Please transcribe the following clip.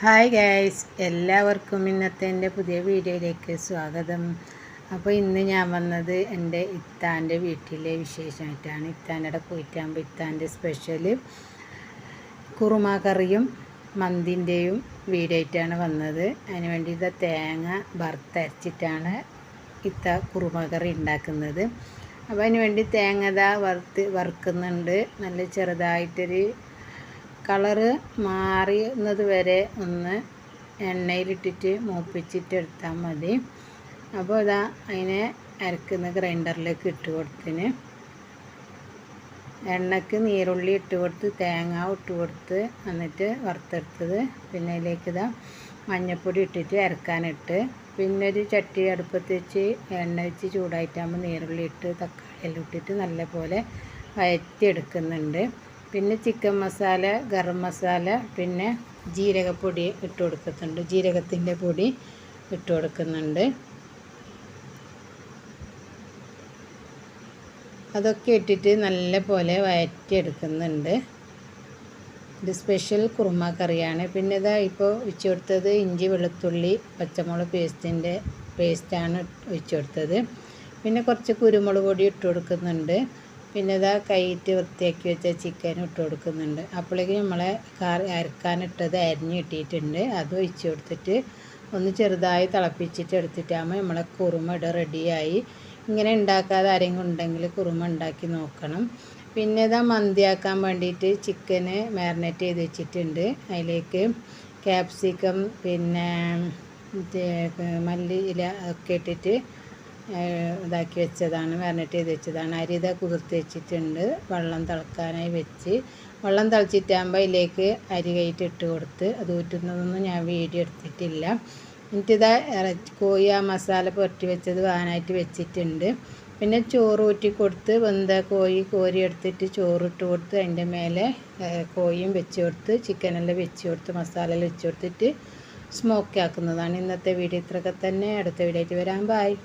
Hi guys എല്ലാവർക്കും ഇന്നത്തെ എന്റെ പുതിയ വീഡിയോയിലേക്ക് സ്വാഗതം. അപ്പോൾ ഇന്ന് ഞാൻ വന്നത് എന്റെ ഇത്താന്റെ വീട്ടിലെ വിശേഷമായിട്ടാണ്. ഇത്താന്റെ പോയിട്ടാകുമ്പോൾ ഇത്താന്റെ സ്പെഷ്യൽ കുറുമ കറിയും മന്തിന്റെയും വീഡിയോ ആയിട്ടാണ് വന്നത്. അതിന് വേണ്ടി ഇത് തേങ്ങ വറുത്തരച്ചിട്ടാണ് ഇത്ത കുറുമ കറി ഉണ്ടാക്കുന്നത്. അപ്പോൾ അതിന് വേണ്ടി തേങ്ങ ഇതാ വറുത്ത് വറുക്കുന്നുണ്ട്. നല്ല ചെറുതായിട്ടൊരു കളറ് മാറുന്നത് വരെ ഒന്ന് എണ്ണയിലിട്ടിട്ട് മൂപ്പിച്ചിട്ട് എടുത്താൽ മതി. അപ്പോൾ ഇതാ അതിനെ അരക്കുന്ന ഗ്രൈൻഡറിലേക്ക് ഇട്ട് കൊടുത്തിന്. എണ്ണക്ക് നീരുള്ളി ഇട്ട് കൊടുത്ത് തേങ്ങ ഇട്ട് കൊടുത്ത് എന്നിട്ട് വറുത്തെടുത്തത്. പിന്നെ അതിലേക്ക് ഇതാ മഞ്ഞൾപ്പൊടി ഇട്ടിട്ട് അരക്കാനിട്ട്. പിന്നെ ഒരു ചട്ടി അടുപ്പത്ത് വെച്ച് എണ്ണ വെച്ച് ചൂടായിട്ടാകുമ്പോൾ നീരുള്ളി ഇട്ട് തക്കാളി എല്ലാം ഇട്ടിട്ട് നല്ലപോലെ വയറ്റിയെടുക്കുന്നുണ്ട് പിന്നെ ചിക്കൻ മസാല ഗരം മസാല പിന്നെ ജീരകപ്പൊടി ഇട്ട് കൊടുക്കുന്നുണ്ട്. ജീരകത്തിന്റെ പൊടി ഇട്ട് കൊടുക്കുന്നുണ്ട്. അതൊക്കെ ഇട്ടിട്ട് നല്ല പോലെ വയറ്റിയെടുക്കുന്നുണ്ട്. ഇത് സ്പെഷ്യൽ കുറുമ കറിയാണ്. പിന്നെ ഇതാ ഇപ്പോൾ ഒഴിച്ചു കൊടുത്തത് ഇഞ്ചി വെളുത്തുള്ളി പച്ചമുളക് പേസ്റ്റിന്റെ പേസ്റ്റാണ് ഒഴിച്ചു കൊടുത്തത്. പിന്നെ കുറച്ച് കുരുമുളക് പൊടി ഇട്ട് കൊടുക്കുന്നുണ്ട്. പിന്നെ ഇതാ കൈയിട്ട് വൃത്തിയാക്കി വെച്ച ചിക്കൻ ഇട്ട് കൊടുക്കുന്നുണ്ട്. അപ്പോഴേക്ക് നമ്മളെ കറി അരക്കാനിട്ടത് അരിഞ്ഞ് കിട്ടിയിട്ടുണ്ട്. അത് ഒഴിച്ച് കൊടുത്തിട്ട് ഒന്ന് ചെറുതായി തിളപ്പിച്ചിട്ട് എടുത്തിട്ടാകുമ്പോൾ നമ്മളെ കുറുമ ഇട റെഡിയായി ഇങ്ങനെ ഉണ്ടാക്കാതെ ആരെങ്കിലും ഉണ്ടെങ്കിൽ കുറുമ ഉണ്ടാക്കി നോക്കണം. പിന്നെ ഇതാ മന്തിയാക്കാൻ വേണ്ടിയിട്ട് ചിക്കന് മാരിനേറ്റ് ചെയ്ത് വെച്ചിട്ടുണ്ട്. അതിലേക്ക് ക്യാപ്സിക്കം പിന്നെ മല്ലി ഇല ഒക്കെ ഇട്ടിട്ട് ഇതാക്കി വെച്ചതാണ് മാരിനേറ്റ് ചെയ്ത് വെച്ചതാണ്. അരി ഇതാ കുതിർത്ത് വെച്ചിട്ടുണ്ട്. വെള്ളം തിളക്കാനായി വെച്ച്. വെള്ളം തിളച്ചിട്ടാകുമ്പോൾ അതിലേക്ക് അരി കയറ്റി ഇട്ട് കൊടുത്ത് അത് ഊറ്റുന്നതൊന്നും ഞാൻ വീഡിയോ എടുത്തിട്ടില്ല. എന്നിട്ടിതാ ഇറച്ചി കോഴി ആ മസാല പുരട്ടി വെച്ചത് വാനായിട്ട് വെച്ചിട്ടുണ്ട്. പിന്നെ ചോറ് ഊറ്റി കൊടുത്ത് വെന്ത കോഴി കോരി എടുത്തിട്ട് ചോറിട്ട് കൊടുത്ത് അതിന്റെ മേലെ കോഴിയും വെച്ച് കൊടുത്ത് ചിക്കനെല്ലാം വെച്ച് കൊടുത്ത് മസാല വെച്ച് കൊടുത്തിട്ട് സ്മോക്കി ആക്കുന്നതാണ്. ഇന്നത്തെ വീഡിയോ ഇത്രയൊക്കെ തന്നെ. അടുത്ത വീഡിയോ ആയിട്ട് വരാൻ ബായ്